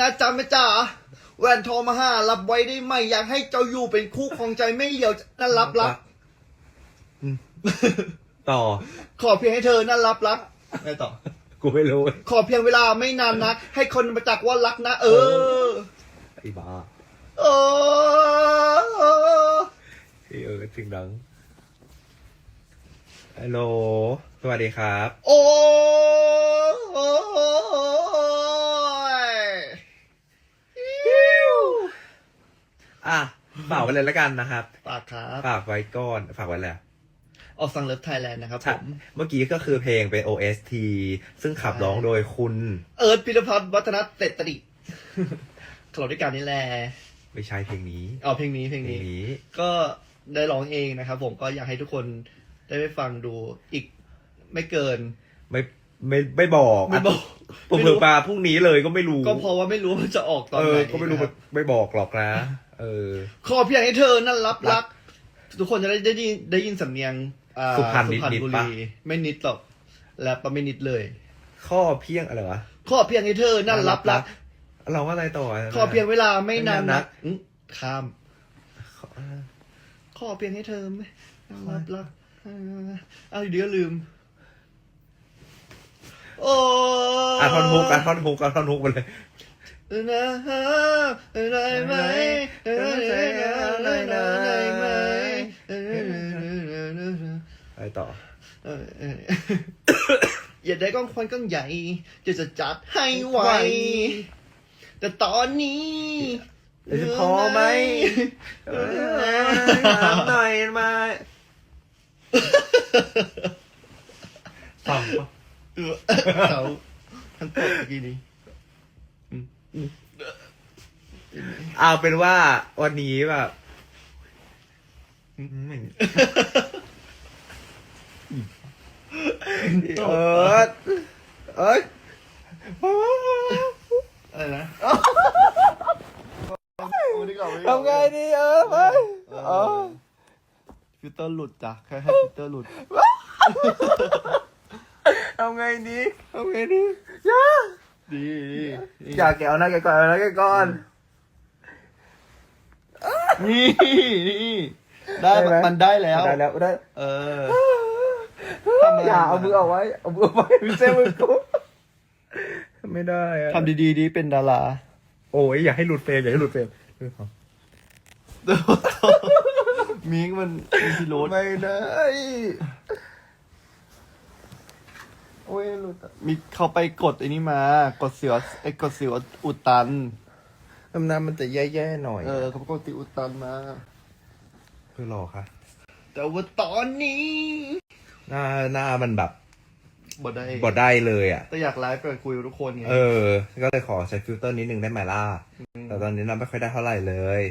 นะจ๊ะแม่จ๋าแหวนทองมาห้ารับไว้ได้ไหมอยากให้เจ้าอยู่เป็นคู่ของใจไม่เหี่ยวนั่นรับรักอืมต่อ ขอเพียงให้เธอนั่นรับรักไม่ต่อ กูไม่รู้ ขอเพียงเวลาไม่นานนัก ให้คนมาจักว่ารักนะ เออไอ้บ้าเออไอ้เออเสียงดังฮัลโหล สวัสดีครับ โอ้ย อะ ฝากไว้เลยแล้วกันนะครับปากครับฝากไว้ก่อนฝากไว้แล้วออกสังเลิฟไทยแลนด์นะครับผใช่มเมื่อกี้ก็คือเพลงเป็น OST ซึ่งขับร้องโดยคุณ เอิร์ธพิรพัฒน์วัฒนเตตริขลอด้วยกันนี่แหละไม่ใช่เพลงนี้เอาเพลงนี้เพลงเพลงนี้นี้ ก็ได้ร้องเองนะครับผมก็อยากให้ทุกคนได้ไปฟังดูอีกไม่เกิน ไม่ไม่ไม่บอกไม่บอกผมไม่เผื่รู้อปลาพรุ่งนี้เลยก็ไม่รู้ ก็เพราะว่าไม่รู้ว่ามันจะออกตอนเอไหอนก็ไม่รู้นะครับไม่บอกหรอกนะเออ ขอเพียงให้เธอนั่นรับรัรักกทุกคนจะได้ได้ยินได้ยินสำเนียงอ่าสุพรรณนิดสุพรรณนิดบุปะ รีไม่นิดหรอกแลบปะไม่นิดเลย ข้อเพียงอะไรวะขอเพียงให้เธอนั่นรับรัก เราว่าอะไรต่อขอเพียงเวลาไม่นานไม่นานนันักกอื้อข้ามขอเพียงให้เธอไม่นั่นรับรักอ่าเอาเดี๋ยวลืม โอ้อะท่อนฮุกอะท่อนฮุกอะท่อนฮุกมาเลย นะฮะได้ไหมได้ไหมได้ไหมไปต่อเออเอออย่าได้กล้องควันกล้องใหญ่ จะจะจัดให้ไว แต่ตอนนี้จะพอไหมเอถามอหน่อยมาฟังปะเออเขาทั้งตบเมื่อกี้นี้ เอาเป็นว่าวันนี้แบบเออเอ้ยอะไรนะทำไงดีเออไปเออฟิลเตอร์หลุดจ้ะแค่ให้ฟิลเตอร์หลุดทำไงดีทำไงดียา ดีดีอยากแกเอาหน้าแกก่อนเอาหน้าแกก่อน นี่นี่ได้ได้ไหม มันได้แล้ว ได้แล้วได้เออ ทำอะไร อย่าเอามือเอาไว้เอามือเอาไว้ไม่ใช่มือกูไม่ได้อะทำดีๆดีเป็นดาราโอ้ยอย่าให้หลุดเฟรมอย่าให้หลุดเฟรมมิงมันมีพิรุธไม่ได้ โอ้ยหลุดอะมีเขาไปกดไอ้นี่มา กดเสือไอ้กดเสืออุดตันตำนานมันจะแย่ๆหน่อยเออเขาไปกดติอุดตันมา คือรอค่ะ แต่ว่าตอนนี้หน้าหน้ามันแบบบ่ได้บดได้เลยอะ แต่อยากไลฟ์ไปคุยกับทุกคนไง เออ ก็เลยขอใช้ฟิลเตอร์นิดนึงได้ไหมล่ะ แต่ตอนนี้เราไม่ค่อยได้เท่าไหร่เลย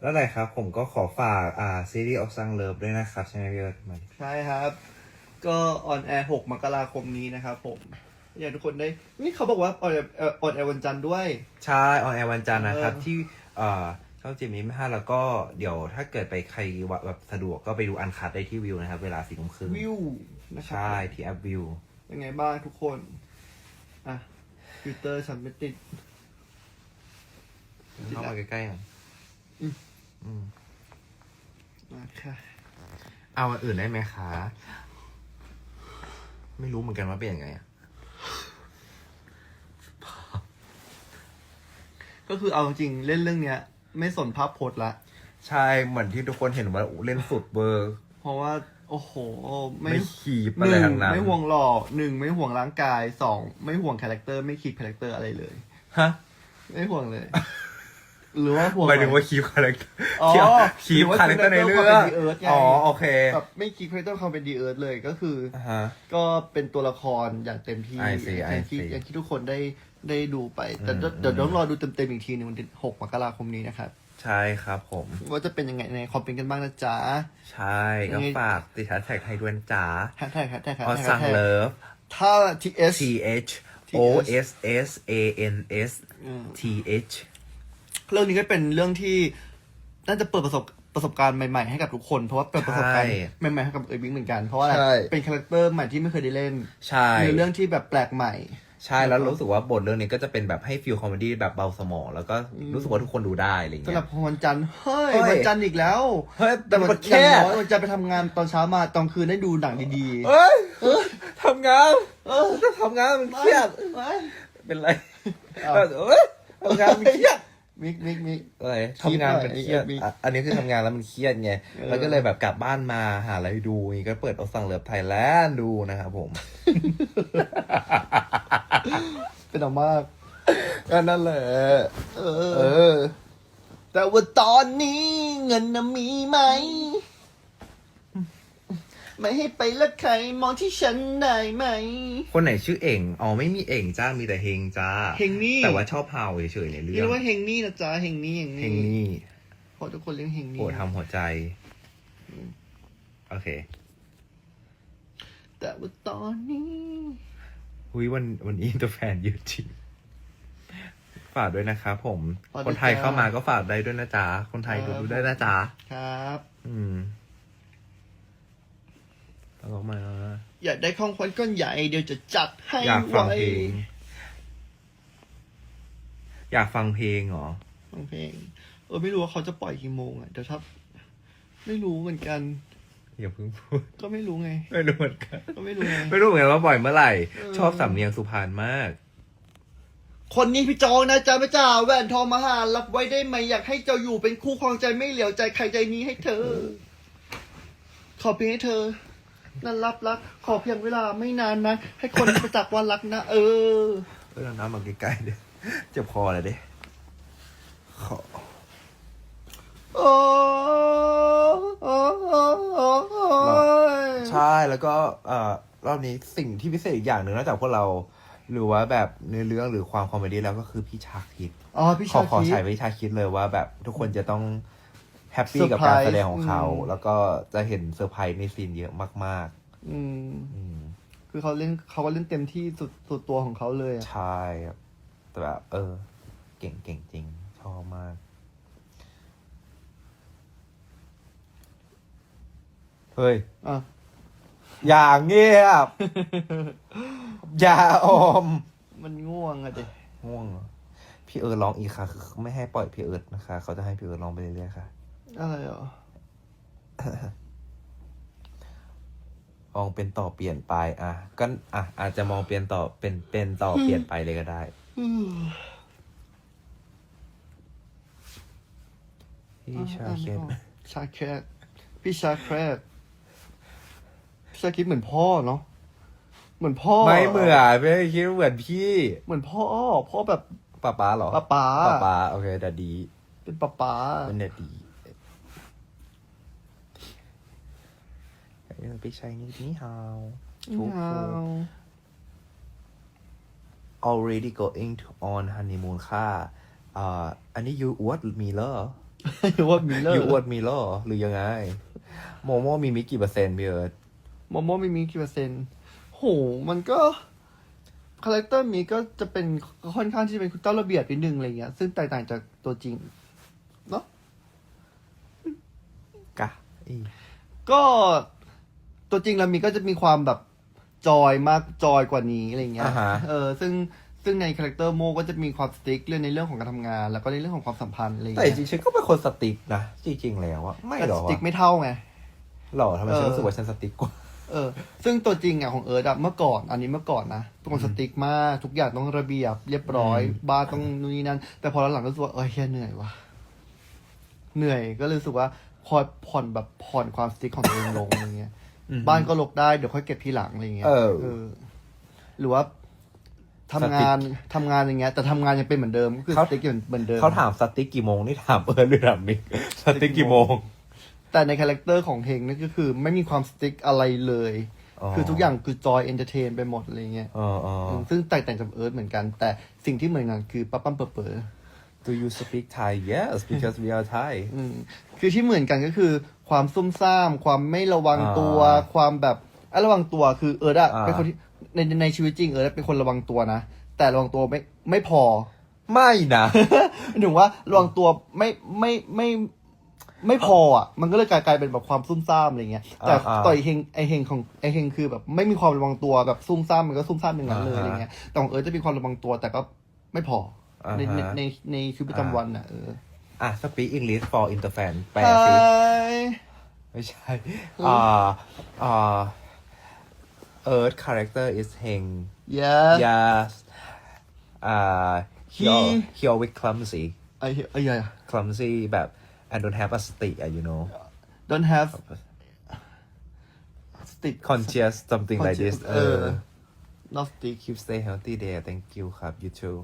แล้วอะไรครับ ผมก็ขอฝากอ่าซีรีส์ออกซังเลิฟด้วยนะครับ ใช่ไหมพี่เอิร์ธมันใช่ครับ ก็ออนแอร์หกมกราคมนี้นะครับผม อยากให้ทุกคนได้นี่เขาบอกว่าออนแอร์ออนแอร์วันจันทร์ด้วย ใช่ออนแอร์วันจันทร์นะครับเออที่เอ่อช่องจีมีไม่ห้าแล้วก็เดี๋ยวถ้าเกิดไปใครแบบสะดวกก็ไปดูอันคัดได้ที่วิวนะครับ เวลาสี่ทุ่มครึ่งวิวนะครัใช่ที่แอปวิวเป็นไงบ้างทุกคน อะฟิลเตอร์ฉันไม่ติดเข้ามาใกล้ๆอะอืมอืมมาค่ะ เอาอันอื่นได้ไหมคะ ไม่รู้เหมือนกันว่าเป็นยังไงอะก็คือเอาจริงๆเล่นเรื่องเนี้ย ไม่สนภาพโพสละ ใช่เหมือนที่ทุกคนเห็นว่าโอ้เล่นสุดเบอร์ เพราะว่า โอ้โห ไม่ไม่ขีบหอะไรนึ่งทั้งนั้นไม่ห่วงหล่อหนึ่งไม่ห่วงร่างกายสองไม่ห่วงคาแรคเตอร์ไม่คีบคาแรคเตอร์อะไรเลย ฮะ ไม่ห่วงเลย หรือว่าห่วงหมายถึงอะว่าไรคีบคาแรคเตอร์อ๋อคีบคาแรคเตอร์ในเรื่องความเป็น The Earth ไงอ๋อโอเคแบบไม่คีบคาแรคเตอร์ความเป็นดีเอิร์ธเลยก็คืออ่าฮะก็เป็นตัวละครอย่างเต็มที่ I see, อย่างที่ I see อย่างที่ทุกคนได้ได้ดูไป แต่อืมเดี๋ยวต้องรอดูเต็มๆอีกทีหนึงวันที่หกมกราคมนี้นะครับใช่ครับผม ว่าจะเป็นยังไงในคอมเป็นกันบ้างนะจ๊ะ ใช่ก็ฝากติดแฮชแท็กไทยด้วยนะจ๋าแฮชแท็กแฮชแท็กออสั่งเลิฟถ้า TS T H O S S A N S อืม T H เรื่องนี้ก็เป็นเรื่องที่น่าจะเปิดประสบประสบการณ์ใหม่ ๆ ให้กับทุกคน เพราะว่าเปิดประสบการณ์ใช่ใหม่ๆให้กับเอวิงเหมือนกัน เพราะว่าอะไร ใช่ เป็นคาแรคเตอร์ใหม่ที่ไม่เคยได้เล่นใช่ ในเรื่องที่แบบแปลกใหม่ ใช่แล้วรู้สึกว่าบทเรื่องนี้ก็จะเป็นแบบให้ฟิลคอมเมดี้แบบเบาสมอง แล้วก็รู้สึกว่าทุกคนดูได้อะไรสำเงี้หรับย วันจันทร์เฮ้ยเฮ้ย วันจันทร์อีกแล้วเฮ้ยแต่แต่มัวันนแค่อย่างน้อยวันจันทร์ไปทำงานตอนเช้ามาตอนคืนได้ดูหนังดีเอ้ยทำงานๆเออทำงานมันเครียดไม่เป็นไรอ้าวเอ้ยทำงานมันเครียด มิกมิกมิก อะไรคิดทำงานมันเครียดหน่อยไอ้อะอันนี้คือทำงานแล้วมันเครียดไงเออ แล้วก็เลยแบบกลับบ้านมาหาอะไรดูนี่ก็เปิดเอาสั่งเลิฟไทยแลนด์ดูนะครับผม เป็นออกมากก็นั่นแหละ เอเออ อ แต่ว่าตอนนี้เงินน่ะมีไหม ไม่ให้ไปละใครมองที่ฉันได้ไหม คนไหนชื่อเอ่งอ๋อไม่มีเอ่งจ้ามีแต่เฮงจ้าเฮงนี่ แต่ว่าชอบเฮาเฉยๆในเรื่เรีอยงกว่าเฮงนี่นะจ๊ะเฮงนี่เฮงเฮนี่งนี่เพราะทุกคนเรียกเฮงโปนี่รดทำหัวใจโอเคแต่ว่าตอนนี้หุยวันวันนี้ตัวแฟนเยอะจริงฝากด้วยนะครับผมฝากด้วยคนไทยจ้าเข้ามาก็ฝากได้ด้วยนะจ๊ะคนไทยดูครับดูได้นะจ๊ะครับ อืม ตลกมาอยากได้ของขวัญก้อนใหญ่เดี๋ยวจะจัดให้อยากฟังไว้เพลง อยากฟังเพลงเหรอ ฟังเพลง เออไม่รู้ว่าเขาจะปล่อยกี่โมงอะเดี๋ยวถ้าไม่รู้เหมือนกัน อย่าเพิ่งพูด ก็ไม่รู้ไง ไม่รู้เหมือนกัน ก็ไม่รู้ไง ไม่รู้เหมือนกันว่าบ่อยเมื่อไหร่เออชอบสำเนียงสุพรรณมาก คนนี้พี่จองนะจ๊ะพระเจ้าแหวนทองมหารับไว้ได้ไหมอยากให้เจ้าอยู่เป็นคู่ครองใจไม่เหลียวใจใครใจนี้ให้เธอ ขอเพียงให้เธอ นั้นรับรัก ขอเพียงเวลาไม่นานนะ ให้คนประจักษ์ว่ารักนะ เออ เออเอาน้ำมาใกล้ๆเดี๋ยวเจ็บคอเลยดิขอโอ้โอ้โอ้โอ้โอ้ยใช่แล้วก็เอ่อรอบนี้สิ่งที่พิเศษอีกอย่างหนึ่งนอกจากพวกเรา หรือว่าแบบเนื้อเรื่องหรือความคอมเมดี้แล้วก็คือพี่ชาคิดอ๋อพี่ขอชาขอคิใช้ดพี่ชาคิดเลยว่าแบบทุกคนจะต้อง แฮปปี้เซอร์กับไพรส์การแสดงของเขาอืมแล้วก็จะเห็นเซอร์ไพรส์ในซีนเยอะมากอืมๆอืมคือเขาเล่นเขาก็เล่นเต็มที่สุดสุดตัวของเขาเลยอะใช่ครับแต่แบบเออ เก่งเก่งจริง ชอบมาก เฮ้ย อะอย่างเงียบ อย่าออมมันง่วงอะเด็ง่วงเหรอพี่เอิร์ธร้องอีกค่ะ คือไม่ให้ปล่อยพี่เอิร์ธนะคะ เขาจะให้พี่เอิร์ธร้องไปเรื่อยๆค่ะ อะไรเหรอมองเป็นต่อเปลี่ยนไป อะก็อะอาจจะมองเปลี่ยนต่อเป็นเป็นต่อเปลี่ยนไปเลยก็ได้พี่ชาเคนชาแคทพี่ชาแคทพี่ชาคิดเหมือนพ่อเนาะเหมือนพ่อไม่เหมือนไม่คิดว่าเหมือนพี่ เหมือนพ่อพ่อแบบป้าป้าเหรอป๊าป๊าป้าป้าโอเคแต่ดี เป็นป๊าป๊าเป็นเด็ดดี เออไปใช้นี่นี่ฮาวทุกอ้าว already going to on honeymoon ค่ะอ่าอันนี้ยูอวดมีเลอว่ามิลเลอยูร์อวดมีเลอหรือยังไง โมโมมีมิกี่เปอร์เซ็นต์พี่เอิร์ธโมโมไม่มีกี่เปอร์เซ็นต์ โห มันก็คาแรคเตอร์มีก็จะเป็นค่อนข้างที่จะเป็นคุณเจ้าระเบียบนิดนึงอะไรเงี้ย ซึ่งแตกต่างจากตัวจริง เนาะกะอีก็ ตัวจริงแล้วมีก็จะมีความแบบจอยมากจอยกว่านี้อะไรเงี้ย อ่าฮะ เออซึ่งซึ่งในคาแรคเตอร์โมก็จะมีความสติ๊กเรื่องในเรื่องของการทำงาน แล้วก็ในเรื่องของความสัมพันธ์อะไรแต่จเงี้ยริงๆฉันก็เป็นคนสติ๊กนะ จริงๆแล้วอะไม่แต่หรสอติ๊กวะไม่เท่าไง หรอทำไมฉันเออรู้สึกว่าฉันสติ๊กกว่า เออ ซึ่งตัวจริงอะของเอิร์ดอะเมื่อก่อน อันนี้เมื่อก่อนนะเป็นคนสติ๊กมาก ทุกอย่างต้องระเบียบ เรียบร้อยอืมบ้านต้องนู่นนี่นั่น แต่พอหลังๆรู้สึกว่าเออเฮียเหนื่อยว่ะ เหนื่อยก็เลยรู้สึกว่าคอยผ่อนแบบผ่อนความสติ๊กของตัวเองลงอะไรเงี้ย บ้านก็ลกได้เดี๋ยวค่อยเก็บทีหลังอะไรเงี้ยเออ หรือว่าทำงานทำงานอย่างเงี้ย แต่ทำงานยังเป็นเหมือนเดิมก็คือสติ๊กยังเหมือนเดิม เขาถามสติ๊กกี่โมงนี่ถามเอิร์ธหรือถามมิกสติ๊กกี่โมง แต่ในคาแรคเตอร์ของเฮงนั่นก็คือไม่มีความสติ๊กอะไรเลย อ๋อ คือทุกอย่างคือจอยเอนเตอร์เทนไปหมดอะไรเงี้ยเออเออ มซึ่งแตกต่างจากเอิร์ธเหมือนกัน แต่สิ่งที่เหมือนกันคือปั๊บปั๊มเป๋อเป๋อ Do you speak Thai Yes because we are Thai อืมคือที่เหมือนกันก็คือ ความซุ่มซ่าม ความไม่ระวังตัว อ่าความแบบไอ้ระวังตัวคือเอิร์ธอะอ่า เป็นคนที่ในในชีวิตจริงเอิร์ธเป็นคนระวังตัวนะ แต่ระวังตัวไม่ไม่พอ ไม่นะ หมายถึงว่าระวังตัวไม่ไม่ไม่ไม่พออะ มันก็เลยกลายกลายเป็นแบบความซุ่มซ่ามอะไรเงี้ย แต่อ่าๆต่อยเฮงไอเฮงของไอเฮงคือแบบไม่มีความระวังตัวแบบซุ่มซ่ามมันก็ซุ่มซ่ามอย่างนั้นเลยอ่าฮะอะไรเงี้ย แต่ของเอิร์ธจะมีความระวังตัวแต่ก็ไม่พอออ่าฮะในในในในชีวิตประจำวันอะเออ อ่ะ speak English for inter fan แปลสิ Hi ไม่ใช่ อ่า อ่า Earth character is Heng yeah yes อ่า he He- he always clumsy ไอไอ้ย clumsy แบบ and don't have a สติอ่ะ you know don't have stick conscious something like this Conscious เออ เออ not stick keep stay healthy there thank you ครับ you too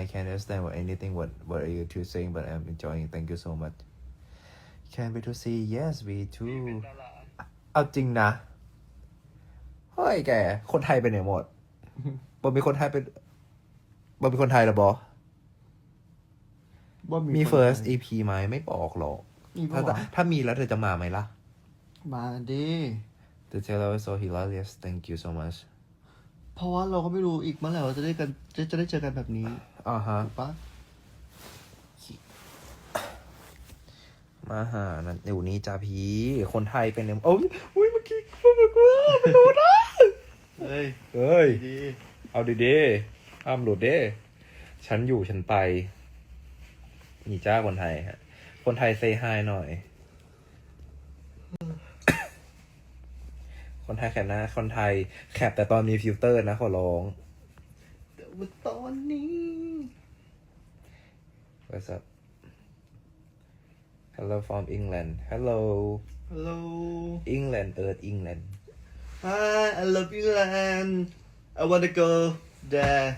I can understand what anything what what are you two saying but I'm enjoying thank you so much can we to see yes we too เอาจริงนะเฮ้ยแก คนไทยไปไหนหมดบอมีคนไทยเป็นบอมีคนไทยเหรอบอว่ามีคน first ไทย EP ไหมไม่บอกหรอกมีถ้าปะวะถ้ามีแล้วเธอจะมาไหมล่ะ มาดิ The trailer was so hilarious thank you so much เพราะว่าเราก็ไม่รู้อีกเมื่อไหร่เราจะได้กันจะจะได้เจอกันแบบนี้ อ่าฮะถูกปะมาหานั่นเดี๋ยวนี้จ้าพีคนไทยเป็นเนี่ยโอ้ยโอ้ยเมื่อกี้พูดแบบว่าไม่รู้นะเฮ้ยเฮ้ย ดีเอาดีดีห้ามหลุดเด้ฉันอยู่ฉันไป นี่จ้าคนไทยฮะ คนไทยเซฮายหน่อย คนไทยแคปนะ คนไทยแคปแต่ตอนมีฟิลเตอร์นะขอร้อง แต่ว่าตอนนี้ What's up Hello from England Hello Hello England Earth England Hi I love you land I wanna go there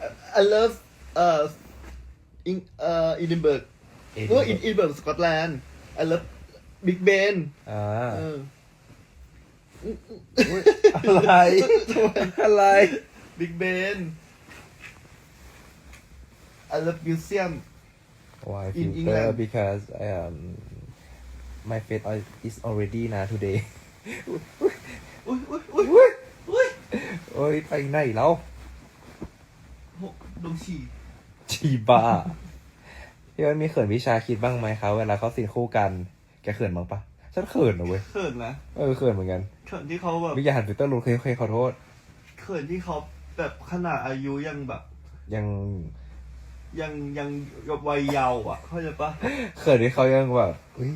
I, I love uh in uh Edinburgh เออ in Edinburgh สกอตแลนด์ I love Big Ben อ่า เออ อะไร อะไร Big Ben I love museum Why In filter England. because um my face al- is already นะ today อุ้ยอุ้ยอุ้ยอุ้ยอุ้ยเอ้ยไปไหนแล้วหกดงฉี่ชีบ้าพี่ว่ามีเขินวิชาคิดบ้างไหมคะเวลาเขาสินคู่กัน แกเขินบ้างปะฉันเขินนะเว้ยเขินนะเออเขินเหมือนกันเขินที่เขาแบบวิญญาณฟิลเตอร์รู้เคยเคยขอโทษเขินที่เขาแบบขนาดอายุยังแบบ ยัง ยังยังวัยเยาว์อะ เข้าใจปะเขินที่เขายังแบบอุ้ย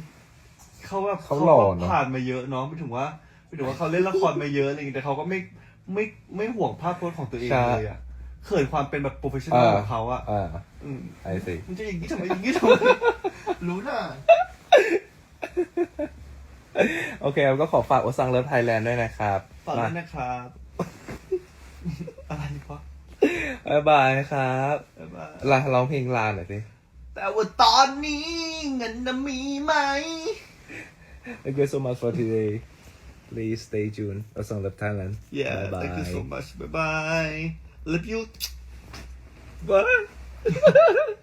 เขาแบบเขาหล่อก็เนอะผ่านมาเยอะเนาะไม่ถึงว่าไม่ถึงว่าเขาเล่นละครมาเยอะอะไรอย่างเงี้ยแต่เขาก็ไม่ไม่ไม่ห่วงภาพพจน์ของตัวเองเลยอะเขินความเป็นแบบโปรเฟชชั่นอลของเขาอะอ่าอืมไอสิมันจะอย่างนี้ทำไมอย่างนี้ทำไมรู้น่ะโอเคเราก็ขอฝากโอซังเลิฟไทยแลนด์ด้วยนะครับฝากด้วยนะครับ อะไรวะ บ๊ายบายครับบ๊ายบายลาร้องเพลงลาหน่อยสิแต่ว่าตอนนี้เงินน่ะมีไหม Thank you so much for today please stay tuned โอซังเลิฟไทยแลนด์ Yeah บ๊ายบาย thank you so much bye bye love you Bye